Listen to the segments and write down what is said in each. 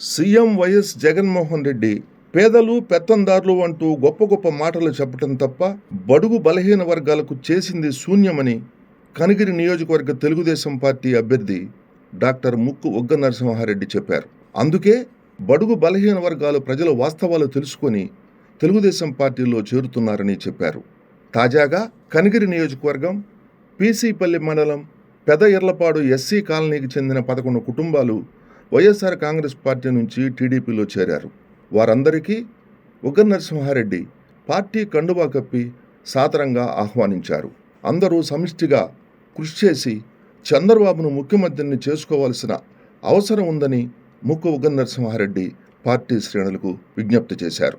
CM YS Jaganmohan Reddy పేదలు పెత్తందారులు అంటూ గొప్ప గొప్ప మాటలు చెప్పటం తప్ప బడుగు బలహీన వర్గాలకు చేసింది శూన్యమని కనిగిరి నియోజకవర్గ తెలుగుదేశం పార్టీ అభ్యర్థి డాక్టర్ ముక్కు ఉగ్గ నరసింహారెడ్డి చెప్పారు. అందుకే బడుగు బలహీన వర్గాలు ప్రజల వాస్తవాలు తెలుసుకొని తెలుగుదేశం పార్టీలో చేరుతున్నారని చెప్పారు. తాజాగా కనిగిరి నియోజకవర్గం పీసీపల్లి మండలం పెద ఎర్లపాడు ఎస్సీ కాలనీకి చెందిన పదకొండు కుటుంబాలు వైఎస్ఆర్ కాంగ్రెస్ పార్టీ నుంచి టీడీపీలో చేరారు. వారందరికీ ఉగ్గ నరసింహారెడ్డి పార్టీ కండువా కప్పి సాదరంగా ఆహ్వానించారు. అందరూ సమిష్టిగా కృషి చేసి చంద్రబాబును ముఖ్యమంత్రిని చేసుకోవాల్సిన అవసరం ఉందని ముక్కు ఉగ్గ నరసింహారెడ్డి పార్టీ శ్రేణులకు విజ్ఞప్తి చేశారు.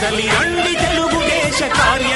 కదలి అండి తెలుగు దేశ కార్య